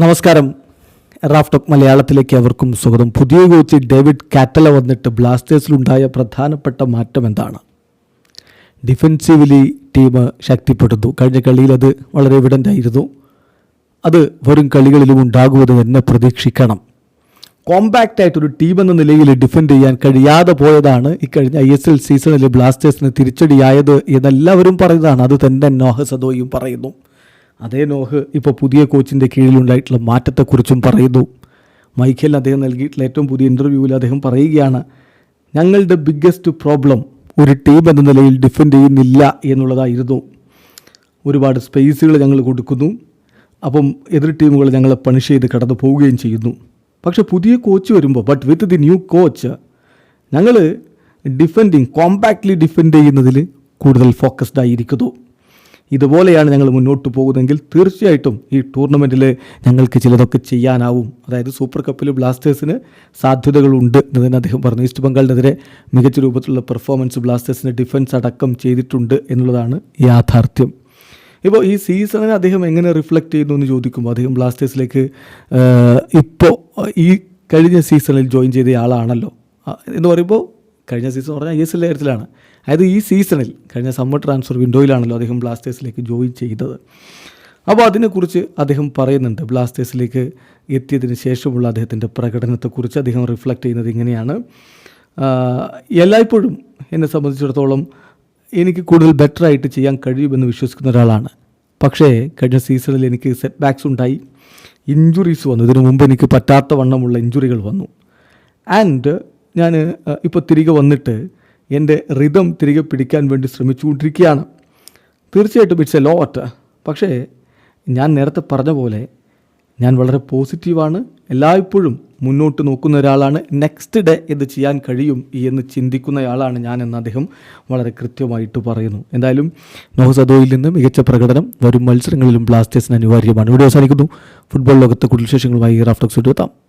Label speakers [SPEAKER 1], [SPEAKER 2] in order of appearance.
[SPEAKER 1] നമസ്കാരം. റാഫ്റ്റോക്ക് മലയാളത്തിലേക്ക് അവർക്കും സ്വാഗതം. പുതിയ കോച്ച് ഡേവിഡ് കാറ്റല വന്നിട്ട് ബ്ലാസ്റ്റേഴ്സിലുണ്ടായ പ്രധാനപ്പെട്ട മാറ്റം എന്താണ്? ഡിഫെൻസീവ്ലി ടീം ശക്തിപ്പെടുന്നു. കഴിഞ്ഞ കളിയിൽ അത് വളരെ എവിഡന്റ് ആയിരുന്നു. അത് വരും കളികളിലും ഉണ്ടാകുമെന്ന് തന്നെ പ്രതീക്ഷിക്കണം. കോമ്പാക്റ്റ് ആയിട്ടൊരു ടീം എന്ന നിലയിൽ ഡിഫെൻഡ് ചെയ്യാൻ കഴിയാതെ പോയതാണ് ഇക്കഴിഞ്ഞ ഐ എസ് എൽ സീസണിൽ ബ്ലാസ്റ്റേഴ്സിന് തിരിച്ചടിയായത് എന്നെല്ലാവരും പറയുന്നതാണ്. അത് തന്നെ നോഹ സദോയും പറയുന്നു. അതേ നോഹ് ഇപ്പോൾ പുതിയ കോച്ചിന്റെ കീഴിലുണ്ടായിട്ടുള്ള മാറ്റത്തെക്കുറിച്ചും പറയുന്നു. മൈക്കൽ അദ്ദേഹം നൽകിയിട്ടുള്ള ഏറ്റവും പുതിയ ഇന്റർവ്യൂവിൽ അദ്ദേഹം പറയുകയാണ് ഞങ്ങളുടെ ബിഗ്ഗസ്റ്റ് പ്രോബ്ലം ഒരു ടീം എന്ന നിലയിൽ ഡിഫെൻഡ് ചെയ്യുന്നില്ല എന്നുള്ളതായിരുന്നു. ഒരുപാട് സ്പേസുകൾ ഞങ്ങൾ കൊടുക്കുന്നു. അപ്പം എതിർ ടീമുകൾ ഞങ്ങളെ പണിഷ് ചെയ്ത് കടന്നു പോവുകയും ചെയ്യുന്നു. പക്ഷെ പുതിയ കോച്ച് വരുമ്പോൾ but with the new coach ഞങ്ങൾ ഡിഫെൻഡിങ് കോമ്പാക്ട്ലി ഡിഫെൻഡ് ചെയ്യുന്നതിൽ കൂടുതൽ ഫോക്കസ്ഡ് ആയിരിക്കുന്നു. ഇതുപോലെയാണ് ഞങ്ങൾ മുന്നോട്ട് പോകുന്നതെങ്കിൽ തീർച്ചയായിട്ടും ഈ ടൂർണമെന്റിൽ ഞങ്ങൾക്ക് ചിലതൊക്കെ ചെയ്യാനാവും. അതായത് സൂപ്പർ കപ്പിൽ ബ്ലാസ്റ്റേഴ്സിന് സാധ്യതകളുണ്ട് എന്ന് തന്നെ അദ്ദേഹം പറഞ്ഞു. ഈസ്റ്റ് ബംഗാളിനെതിരെ മികച്ച രൂപത്തിലുള്ള പെർഫോമൻസ് ബ്ലാസ്റ്റേഴ്സിന് ഡിഫൻസ് അടക്കം ചെയ്തിട്ടുണ്ട് എന്നുള്ളതാണ് യാഥാർത്ഥ്യം. ഇപ്പോൾ ഈ സീസണിനെ അദ്ദേഹം എങ്ങനെ റിഫ്ലക്റ്റ് ചെയ്യുന്നു എന്ന് ചോദിക്കുമ്പോൾ അദ്ദേഹം ബ്ലാസ്റ്റേഴ്സിലേക്ക് ഇപ്പോൾ ഈ കഴിഞ്ഞ സീസണിൽ ജോയിൻ ചെയ്ത ആളാണല്ലോ. എന്ന് പറയുമ്പോൾ കഴിഞ്ഞ സീസൺ പറഞ്ഞാൽ ഐ എസ് എൽ കാര്യത്തിലാണ്. അതായത് ഈ സീസണിൽ കഴിഞ്ഞ സമ്മർ ട്രാൻസ്ഫർ വിൻഡോയിലാണല്ലോ അദ്ദേഹം ബ്ലാസ്റ്റേഴ്സിലേക്ക് ജോയിൻ ചെയ്തത്. അപ്പോൾ അതിനെക്കുറിച്ച് അദ്ദേഹം പറയുന്നുണ്ട്. ബ്ലാസ്റ്റേഴ്സിലേക്ക് എത്തിയതിന് ശേഷമുള്ള അദ്ദേഹത്തിന്റെ പ്രകടനത്തെക്കുറിച്ച് അദ്ദേഹം റിഫ്ലക്റ്റ് ചെയ്യുന്നത് ഇങ്ങനെയാണ്. എല്ലായ്പ്പോഴും എന്നെ സംബന്ധിച്ചിടത്തോളം എനിക്ക് കൂടുതൽ ബെറ്ററായിട്ട് ചെയ്യാൻ കഴിയുമെന്ന് വിശ്വസിക്കുന്ന ഒരാളാണ്. പക്ഷേ കഴിഞ്ഞ സീസണിൽ എനിക്ക് സെറ്റ് ബാക്സ് ഉണ്ടായി. ഇഞ്ചുറീസ് വന്നു. ഇതിനു മുമ്പ് എനിക്ക് പറ്റാത്ത വണ്ണമുള്ള ഇഞ്ചുറികൾ വന്നു. ആൻഡ് ഞാൻ ഇപ്പോൾ തിരികെ വന്നിട്ട് എന്റെ റിതം തിരികെ പിടിക്കാൻ വേണ്ടി ശ്രമിച്ചുകൊണ്ടിരിക്കുകയാണ്. തീർച്ചയായിട്ടും ഇറ്റ്സ് എ ലോട്ട് പക്ഷേ ഞാൻ നേരത്തെ പറഞ്ഞ പോലെ ഞാൻ വളരെ പോസിറ്റീവാണ് എല്ലായ്പ്പോഴും മുന്നോട്ട് നോക്കുന്ന ഒരാളാണ്. നെക്സ്റ്റ് ഡേ ഇത് ചെയ്യാൻ കഴിയും എന്ന് ചിന്തിക്കുന്നയാളാണ് ഞാൻ എന്ന് അദ്ദേഹം വളരെ കൃത്യമായിട്ട് പറയുന്നു. എന്തായാലും നോഹസദോയിൽ നിന്ന് മികച്ച പ്രകടനം വരും മത്സരങ്ങളിലും ബ്ലാസ്റ്റേഴ്സിന് അനിവാര്യമാണ്. ഇവിടെ അവസാനിക്കുന്നു. ഫുട്ബോൾ ലോകത്തെ കൂടുതൽ വിശേഷങ്ങളുമായി റാഫ്റ്റോക്സ് എത്താം